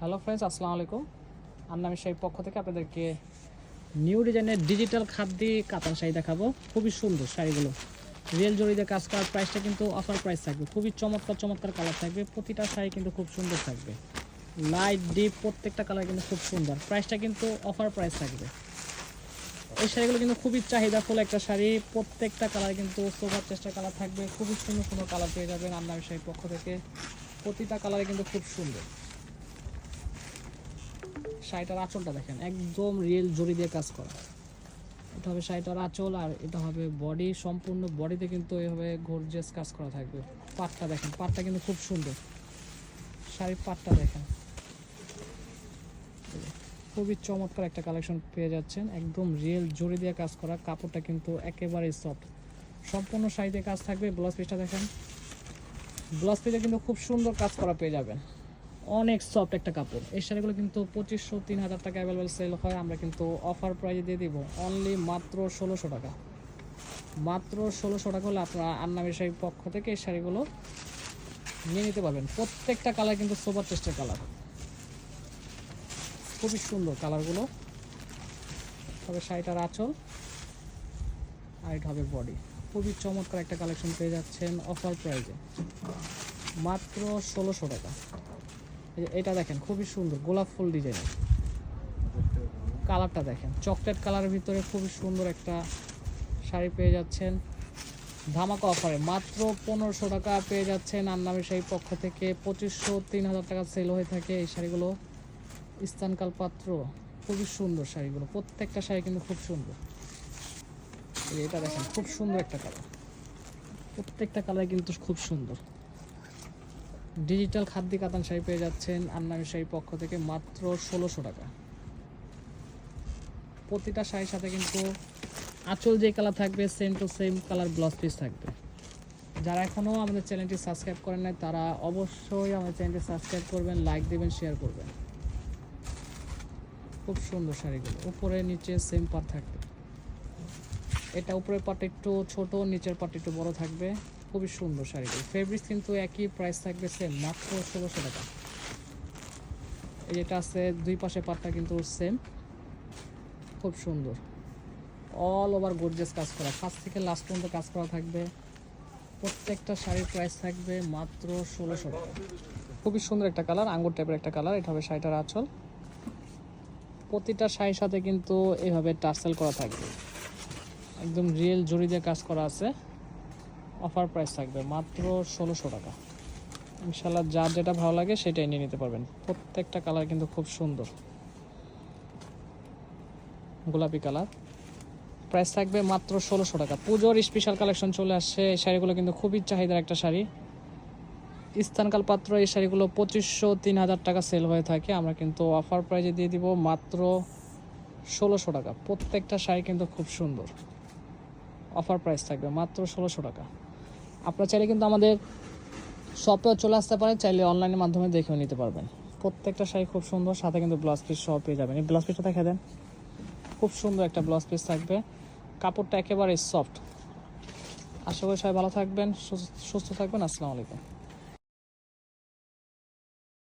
Hello friends আসসালামু আলাইকুম। আমি সেই পক্ষ থেকে আপনাদেরকে নিউ ডিজাইনের ডিজিটাল খাদ্যি কাতান শাড়ি দেখাবো। খুবই সুন্দর শাড়িগুলো। রিয়েল জড়িতে কাজ করার প্রাইসটা কিন্তু অফার প্রাইস থাকবে। খুবই চমৎকার চমৎকার কালার থাকবে। প্রতিটা শাড়ি কিন্তু খুব সুন্দর থাকবে। লাইট ডিপ প্রত্যেকটা কালার কিন্তু খুব সুন্দর। প্রাইসটা কিন্তু অফার প্রাইস থাকবে। এই শাড়িগুলো কিন্তু খুবই চাহিদা চাহিদাফুল একটা শাড়ি। প্রত্যেকটা কালার কিন্তু সোফার চেষ্টা কালার থাকবে। খুবই সুন্দর সুন্দর কালার পেয়ে যাবেন আপনার সেই পক্ষ থেকে। প্রতিটা কালারে কিন্তু খুব সুন্দর। শাড়িটার আঁচলটা দেখেন, একদম রিয়েল জড়ি দিয়ে কাজ করা। এটা হবে শাড়িটার আঁচল আর এটা হবে বডি সম্পূর্ণ বডিতে কিন্তু এভাবে গর্জিয়াস কাজ করা থাকবে। পাটটা দেখেন, পাটটা কিন্তু খুব সুন্দর। শাড়ির পাটটা দেখেন। খুবই চমৎকার একটা কালেকশন পেয়ে যাচ্ছেন। একদম রিয়েল জড়ি দিয়ে কাজ করা, কাপড়টা কিন্তু একেবারেই সফট সম্পূর্ণ শাড়িতে কাজ থাকবে ব্লাউজ পিসটা দেখেন। ব্লাউজ পিসে কিন্তু খুব সুন্দর কাজ করা পেয়ে যাবেন। অনেক সফট একটা কাপড়। এই শাড়িগুলো কিন্তু পঁচিশশো, তিন হাজার টাকা অ্যাভেলেবেল সেল হয়। আমরা কিন্তু অফার প্রাইজে দিয়ে দিব অনলি মাত্র ষোলোশো টাকা। মাত্র ষোলোশো টাকা হলে আপনারা আন্নামের শাড়ির পক্ষ থেকে এই শাড়িগুলো নিয়ে নিতে পারবেন। প্রত্যেকটা কালার কিন্তু সোবার টেস্টের কালার খুবই সুন্দর কালারগুলো তবে শাড়িটার আঁচল আর এটা হবে বডি খুবই চমৎকার একটা কালেকশন পেয়ে যাচ্ছেন অফার প্রাইজে মাত্র ষোলোশো টাকা। এটা দেখেন, খুবই সুন্দর, গোলাপ ফুল ডিজাইনের কালারটা দেখেন চকলেট কালারের ভিতরে খুবই সুন্দর একটা শাড়ি পেয়ে যাচ্ছেন। ধামাকা অফারে মাত্র পনেরোশো টাকা পেয়ে যাচ্ছেন। আন্নামের সেই পক্ষ থেকে পঁচিশশো, তিন হাজার টাকা সেল হয়ে থাকে এই শাড়িগুলো। স্থানকাল পাত্র, খুবই সুন্দর শাড়িগুলো, প্রত্যেকটা শাড়ি কিন্তু খুব সুন্দর। এটা দেখেন, খুব সুন্দর একটা কালার প্রত্যেকটা কালার কিন্তু খুব সুন্দর। ডিজিটাল খাদ্য কাতান শাড়ি পেয়ে যাচ্ছেন আন্নামি শাড়ি পক্ষ থেকে মাত্র ষোলোশো টাকা। প্রতিটা শাড়ির সাথে কিন্তু আঁচল যে কালার থাকবে same to same colour blouse piece থাকবে। যারা এখনও আমাদের চ্যানেলটি সাবস্ক্রাইব করেন নাই, তারা অবশ্যই আমাদের চ্যানেলটি সাবস্ক্রাইব করবেন লাইক দেবেন শেয়ার করবেন। খুব সুন্দর শাড়িগুলো, উপরে, নিচে সেম পার থাকবে। এটা উপরের পার্ট একটু ছোট, নিচের পাটটা একটু বড় থাকবে। খুবই সুন্দর শাড়িগুলো ফেব্রিক্স কিন্তু একই প্রাইস থাকবে সেম মাত্র ষোলোশো টাকা। এই যেটা আছে, দুই পাশে পাটটা কিন্তু সেম খুব সুন্দর। অল ওভার গর্জেস কাজ করা। ফার্স্ট থেকে লাস্ট পর্যন্ত কাজ করা থাকবে। প্রত্যেকটা শাড়ির প্রাইস থাকবে মাত্র ষোলোশো টাকা। খুবই সুন্দর একটা কালার আঙ্গুর টাইপের একটা কালার এটা হবে শাড়িটার আঁচল। প্রতিটা শাড়ির সাথে কিন্তু এইভাবে টার্সেল করা থাকবে। একদম রিয়েল জড়ি দিয়ে কাজ করা আছে। অফার প্রাইস থাকবে মাত্র ষোলোশো টাকা। ইনশাল্লাহ যার যেটা ভালো লাগে সেটাই নিয়ে নিতে পারবেন। প্রত্যেকটা কালার কিন্তু খুব সুন্দর। গোলাপি কালার। প্রাইস থাকবে মাত্র ষোলোশো টাকা। পুজোর স্পেশাল কালেকশন চলে আসছে। এই শাড়িগুলো কিন্তু খুবই চাহিদার একটা শাড়ি। স্থানকাল পাত্র এই শাড়িগুলো পঁচিশশো তিন হাজার টাকা সেল হয়ে থাকে। আমরা কিন্তু অফার প্রাইজে দিয়ে দিব মাত্র ষোলোশো টাকা। প্রত্যেকটা শাড়ি কিন্তু খুব সুন্দর। অফার প্রাইস থাকবে মাত্র ষোলোশো টাকা। আপনারা চাইলে কিন্তু আমাদের শপেও চলে আসতে পারেন, চাইলে অনলাইনের মাধ্যমে দেখেও নিতে পারবেন। প্রত্যেকটা শাড়ি খুব সুন্দর, সাথে কিন্তু ব্লাউজ পিস সহ পেয়ে যাবেন। এই ব্লাউজ পিসটা দেখা দেন। খুব সুন্দর একটা ব্লাউজ পিস থাকবে। কাপড়টা একেবারে সফট আশা করি সবাই ভালো থাকবেন সুস্থ থাকবেন। আসসালামু আলাইকুম।